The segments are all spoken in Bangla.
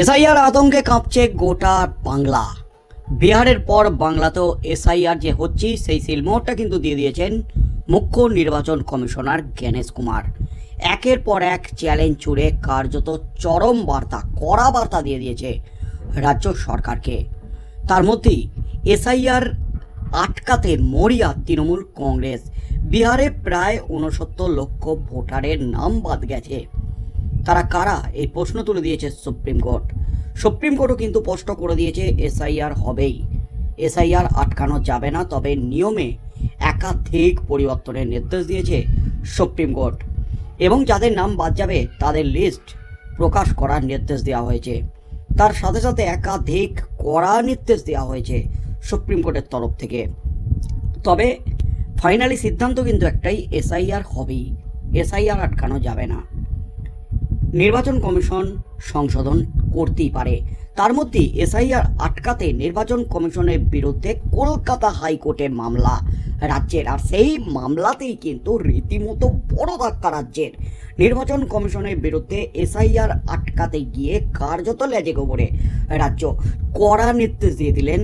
এসআইআর আতঙ্কে কাঁপছে গোটা বাংলা। বিহারের পর বাংলাতেও এসআইআর যে হচ্ছে, সেই সিলমোহরটা কিন্তু দিয়ে দিয়েছেন মুখ্য নির্বাচন কমিশনার জ্ঞানেশ কুমার। একের পর এক চ্যালেঞ্জ ছুড়ে কার্যত চরম বার্তা, কড়া বার্তা দিয়ে দিয়েছে রাজ্য সরকারকে। তার মধ্যেই এসআইআর আটকাতে মরিয়া তৃণমূল কংগ্রেস। বিহারে প্রায় উনসত্তর লক্ষ ভোটারের নাম বাদ গেছে। তারা কারা? এই প্রশ্ন তুলে দিয়েছে সুপ্রিম কোর্ট। সুপ্রিম কোর্টও কিন্তু স্পষ্ট করে দিয়েছে, এসআইআর হবেই। এসআইআর আটকানো যাবে না, তবে নিয়মে একাধিক পরিবর্তনের নির্দেশ দিয়েছে সুপ্রিম কোর্ট। এবং যাদের নাম বাদ যাবে, তাদের লিস্ট প্রকাশ করার নির্দেশ দেওয়া হয়েছে। তার সাথে সাথে একাধিক কড়া নির্দেশ দেওয়া হয়েছে সুপ্রিম কোর্টের তরফ থেকে। তবে ফাইনালি সিদ্ধান্ত কিন্তু একটাই, এসআইআর হবেই। এসআইআর আটকানো যাবে না। নির্বাচন কমিশন সংশোধন করতেই পারে। তার মধ্যে এসআইআর আটকাতে নির্বাচন কমিশনের বিরুদ্ধে কলকাতা হাইকোর্টে মামলা। রাজ্যের আর সেই মামলাতেই কিন্তু রীতিমতো বড় ধাক্কা রাজ্যের। নির্বাচন কমিশনের বিরুদ্ধে এসআইআর আটকাতে গিয়ে কার্যত লেজে গোবরে। রাজ্য কড়া নির্দেশ দিয়ে দিলেন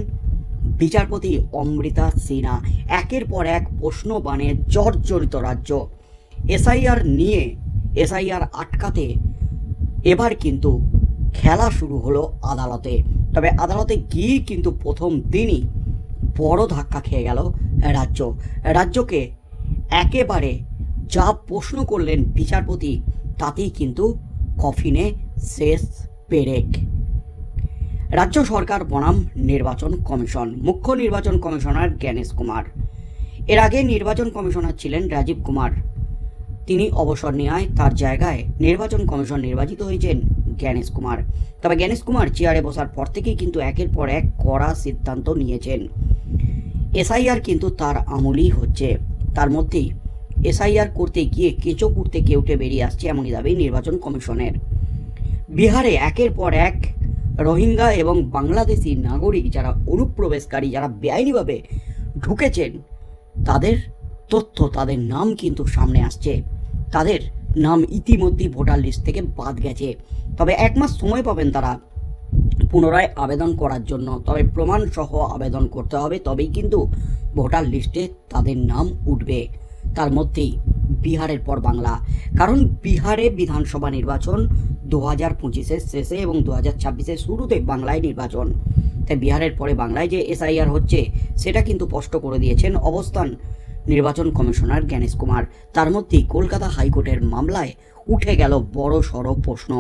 বিচারপতি অমৃতা সিনহা একের পর এক প্রশ্ন বানে জর্জরিত রাজ্য। এসআইআর নিয়ে এসআইআর আটকাতে এবার কিন্তু খেলা শুরু হলো আদালতে। তবে আদালতে গিয়ে কিন্তু প্রথম দিনই বড় ধাক্কা খেয়ে গেল রাজ্য। রাজ্যকে একেবারে যা প্রশ্ন করলেন বিচারপতি, তাতেই কিন্তু কফিনে শেষ পেরেক। রাজ্য সরকার বনাম নির্বাচন কমিশন, মুখ্য নির্বাচন কমিশনার জ্ঞানেশ কুমার। এর আগে নির্বাচন কমিশনার ছিলেন রাজীব কুমার। তিনি অবসর নেওয়ায় তার জায়গায় নির্বাচন কমিশন নির্বাচিত হয়েছেন জ্ঞানেশ কুমার। তবে জ্ঞানেশ কুমার চেয়ারে বসার পর থেকেই কিন্তু একের পর এক কড়া সিদ্ধান্ত নিয়েছেন। এসআইআর কিন্তু তার আমলেই হচ্ছে। তার মধ্যেই এসআইআর করতে গিয়ে কেঁচো কুড়তে কেউটে বেরিয়ে আসছে এমনই দাবি নির্বাচন কমিশনের। বিহারে একের পর এক রোহিঙ্গা এবং বাংলাদেশি নাগরিক যারা অনুপ্রবেশকারী, যারা বেআইনিভাবে ঢুকেছেন, তাদের তথ্য, তাদের নাম কিন্তু সামনে আসছে। তাদের নাম ইতিমধ্যেই ভোটার লিস্ট থেকে বাদ গেছে। তবে এক মাস সময় পাবেন তারা পুনরায় আবেদন করার জন্য। তবে প্রমাণ সহ আবেদন করতে হবে, তবেই কিন্তু ভোটার লিস্টে তাদের নাম উঠবে। তার মধ্যেই বিহারের পর বাংলা। কারণ বিহারে বিধানসভা নির্বাচন দু হাজার পঁচিশের শেষে এবং দু হাজার ছাব্বিশের শুরুতে বাংলায় নির্বাচন। তাই বিহারের পরে বাংলায় যে এসআইআর হচ্ছে, সেটা কিন্তু স্পষ্ট করে দিয়েছেন অবস্থান নির্বাচন কমিশনার জ্ঞানেশ কুমার। তার মধ্যেই কলকাতা হাইকোর্টের মামলায় উঠে গেল বড় সড় প্রশ্ন।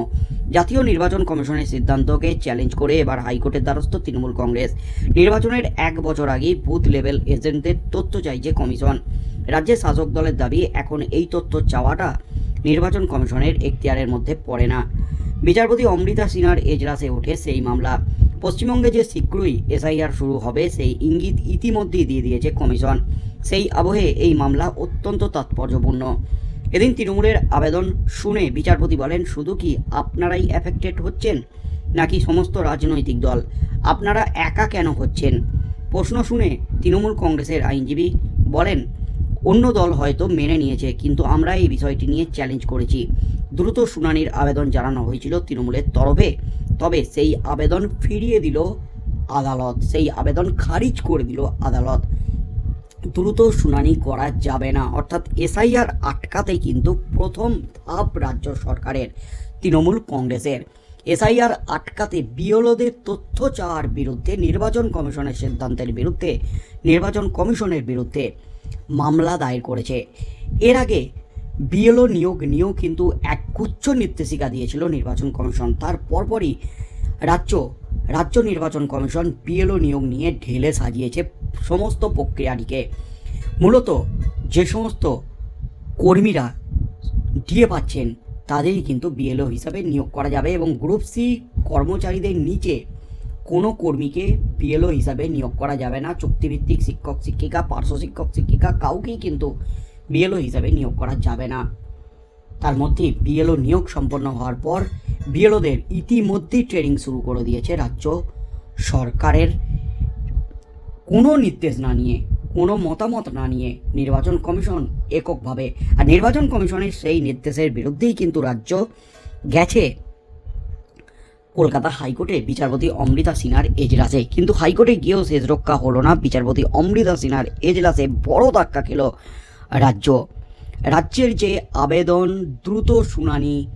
জাতীয় নির্বাচন কমিশনের সিদ্ধান্তকে চ্যালেঞ্জ করে এবার হাইকোর্টের দ্বারস্থ তৃণমূল কংগ্রেস। নির্বাচনের এক বছর আগেই বুথ লেভেল এজেন্টদের তথ্য চাইছে কমিশন। রাজ্যের শাসক দলের দাবি, এখন এই তথ্য চাওয়াটা নির্বাচন কমিশনের এখতিয়ারের মধ্যে পড়ে না। বিচারপতি অমৃতা সিনহার এজলাসে ওঠে সেই মামলা। পশ্চিমবঙ্গে যে শীঘ্রই এসআইআর শুরু হবে, সেই ইঙ্গিত ইতিমধ্যেই দিয়ে দিয়েছে কমিশন। সেই আবহে এই মামলা অত্যন্ত তাৎপর্যপূর্ণ। এদিন তৃণমূলের আবেদন শুনে বিচারপতি বলেন, শুধু কি আপনারাই এফেক্টেড হচ্ছেন? নাকি সমস্ত রাজনৈতিক দল? আপনারা একা কেন হচ্ছেন? প্রশ্ন শুনে তৃণমূল কংগ্রেসের আইনজীবী বলেন, অন্য দল হয়তো মেনে নিয়েছে, কিন্তু আমরা এই বিষয়টি নিয়ে চ্যালেঞ্জ করেছি। দ্রুত শুনানির আবেদন জানানো হয়েছিল তৃণমূলের তরফে। তবে সেই আবেদন ফিরিয়ে দিল আদালত, সেই আবেদন খারিজ করে দিল আদালত। দ্রুত শুনানি করা যাবে না। অর্থাৎ এসআইআর আটকাতে কিন্তু প্রথম ধাপ রাজ্য সরকারের, তৃণমূল কংগ্রেসের। এসআইআর আটকাতে বিএলওদের তথ্য চাওয়ার বিরুদ্ধে নির্বাচন কমিশনের সিদ্ধান্তের বিরুদ্ধে, নির্বাচন কমিশনের বিরুদ্ধে মামলা দায়ের করেছে। এর আগে বিএলও নিয়োগ নিয়েও কিন্তু এক গুচ্ছ নির্দেশিকা দিয়েছিল নির্বাচন কমিশন। তার পরপরই রাজ্য রাজ্য নির্বাচন কমিশন বিএলও নিয়োগ নিয়ে ঢেলে সাজিয়েছে সমস্ত প্রক্রিয়াটিকে। মূলত যে সমস্ত কর্মীরা দিয়ে পাচ্ছেন, তাদেরই কিন্তু বিএলও হিসাবে নিয়োগ করা যাবে এবং গ্রুপ সি কর্মচারীদের নিচে কোনো কর্মীকে বিএলও হিসাবে নিয়োগ করা যাবে না। চুক্তিভিত্তিক শিক্ষক, শিক্ষিকা, পার্শ্ব শিক্ষক, শিক্ষিকা, কাউকেই কিন্তু বিএলও হিসাবে নিয়োগ করা যাবে না। তার মধ্যে বিএলও নিয়োগ সম্পন্ন হওয়ার পর বিএলওদের ইতিমধ্যেই ট্রেনিং শুরু করে দিয়েছে রাজ্য সরকারের। কোনো নির্দেশ না নিয়ে, কোনো মতামত না নিয়ে নির্বাচন কমিশন এককভাবে, আর নির্বাচন কমিশনের সেই নির্দেশের বিরুদ্ধেই কিন্তু রাজ্য গেছে। কলকাতা হাইকোর্টে বিচারপতি অমৃতা সিনহার এজলাসে। কিন্তু হাইকোর্টে গিয়েও শেষ রক্ষা হলো না। বিচারপতি অমৃতা সিনহার এজলাসে বড় ধাক্কা খেল রাজ্য। রাজ্যের যে আবেদন, দ্রুত শুনানি,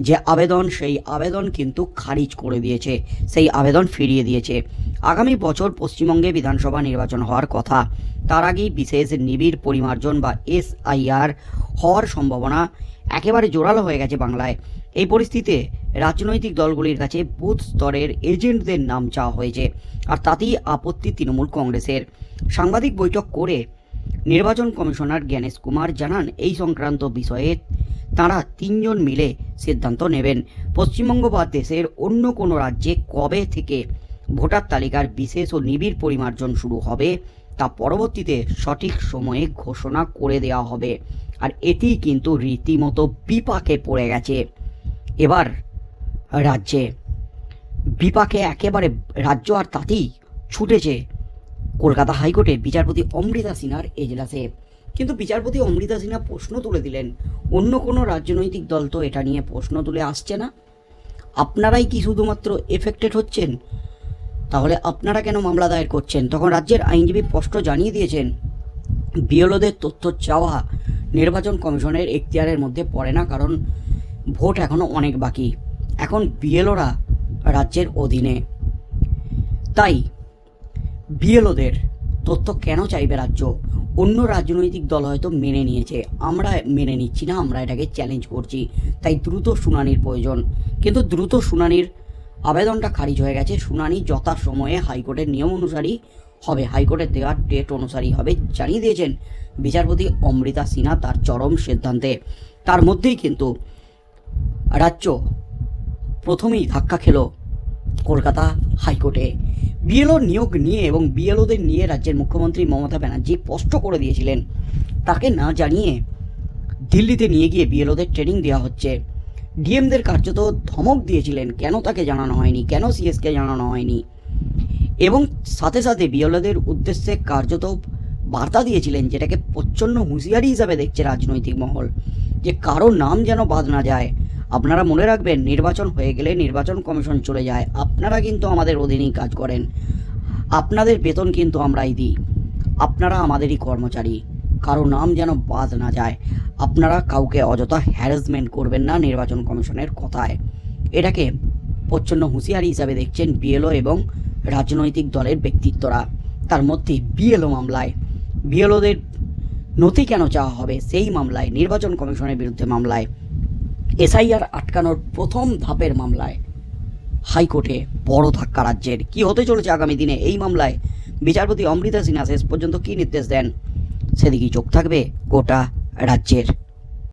যে আবেদন, সেই আবেদন কিন্তু খারিজ করে দিয়েছে, সেই আবেদন ফিরিয়ে দিয়েছে। আগামী বছর পশ্চিমবঙ্গে বিধানসভা নির্বাচন হওয়ার কথা। তার আগেই বিশেষ নিবিড় পরিমার্জন বা এসআইআর হওয়ার সম্ভাবনা একেবারে জোরালো হয়ে গেছে বাংলায়। এই পরিস্থিতিতে রাজনৈতিক দলগুলির কাছে বুথ স্তরের এজেন্টদের নাম চাওয়া হয়েছে, আর তাতেই আপত্তি তৃণমূল কংগ্রেসের। সাংবাদিক বৈঠক করে নির্বাচন কমিশনার জ্ঞানেশ কুমার জানান, এই সংক্রান্ত বিষয়ে তারা তিনজন মিলে সিদ্ধান্ত নেবেন। পশ্চিমবঙ্গ বা দেশের অন্য কোনো রাজ্যে কবে থেকে ভোটার তালিকার বিশেষ ও নিবিড় পরিমার্জন শুরু হবে, তা পরবর্তীতে সঠিক সময়ে ঘোষণা করে দেওয়া হবে। আর এটি কিন্তু রীতিমতো বিপাকে পড়ে গেছে। এবার রাজ্যে। বিপাকে একেবারে রাজ্য আর তাতেই ছুটেছে কলকাতা হাইকোর্টের বিচারপতি অমৃতা সিনহার এজলাসে। কিন্তু বিচারপতি অমৃতা সিনহা প্রশ্ন তুলে দিলেন, অন্য কোনো রাজনৈতিক দল তো এটা নিয়ে প্রশ্ন তুলে আসছে না। আপনারাই কি শুধুমাত্র এফেক্টেড হচ্ছেন? তাহলে আপনারা কেন মামলা দায়ের করছেন? তখন রাজ্যের আইনজীবী স্পষ্ট জানিয়ে দিয়েছেন, বিএলওদের তথ্য চাওয়া নির্বাচন কমিশনের এখতিয়ারের মধ্যে পড়ে না, কারণ ভোট এখনও অনেক বাকি। এখন বিএলওরা রাজ্যের অধীনে। তাই বিএলওদের তথ্য কেন চাইবে রাজ্য? অন্য রাজনৈতিক দল হয়তো মেনে নিয়েছে। আমরা মেনে নিচ্ছি না, আমরা এটাকে চ্যালেঞ্জ করছি। তাই দ্রুত শুনানির প্রয়োজন। কিন্তু দ্রুত শুনানির আবেদনটা খারিজ হয়ে গেছে। শুনানি যথাসময়ে হাইকোর্টের নিয়ম অনুসারী হবে। হাইকোর্টের দেওয়ার ডেট অনুসারী হবে জানিয়ে দিয়েছেন বিচারপতি অমৃতা সিনহা তার চরম সিদ্ধান্তে। তার মধ্যেই কিন্তু রাজ্য প্রথমেই ধাক্কা খেলো কলকাতা হাইকোর্টে। বিএলও নিয়োগ নিয়ে এবং বিএলওদের নিয়ে রাজ্যের মুখ্যমন্ত্রী মমতা ব্যানার্জি স্পষ্ট করে দিয়েছিলেন। তাকে না জানিয়ে দিল্লিতে নিয়ে গিয়ে বিএলওদের ট্রেনিং দেওয়া হচ্ছে। ডিএমদের কার্যত ধমক দিয়েছিলেন। কেন তাকে জানানো হয়নি? কেন সিএসকে জানানো হয়নি? এবং সাথে সাথে বিএলওদের উদ্দেশ্যে কার্যত বার্তা দিয়েছিলেন, যেটাকে প্রচণ্ড হুঁশিয়ারি হিসাবে দেখছে রাজনৈতিক মহল, যে কারও নাম যেন বাদ না যায়। আপনারা মনে রাখবেন, নির্বাচন হয়ে গেলে নির্বাচন কমিশন চলে যায়। আপনারা কিন্তু আমাদের অধীনেই কাজ করেন। আপনাদের বেতন কিন্তু আমরাই দিই। আপনারা আমাদেরই কর্মচারী। কারও নাম যেন বাদ না যায়। আপনারা কাউকে অযথা হ্যারাসমেন্ট করবেন না নির্বাচন কমিশনের কথায়। এটাকে প্রচণ্ড হুঁশিয়ারি হিসাবে দেখছেন বিএলও এবং রাজনৈতিক দলের ব্যক্তিত্বরা। তার মধ্যে বিএলও মামলায়। বিএলওদের নথি কেন চাওয়া হবে? সেই মামলায়, নির্বাচন কমিশনের বিরুদ্ধে মামলায়। এসআইআর আটকানোর প্রথম ধাপের মামলায় হাইকোর্টে বড় ধাক্কা রাজ্যের। কি হতে চলেছে আগামী দিনে? এই মামলায় বিচারপতি অমৃতা সিনহা শেষ পর্যন্ত কী নির্দেশ দেন? সেদিকেই চোখ থাকবে গোটা রাজ্যের।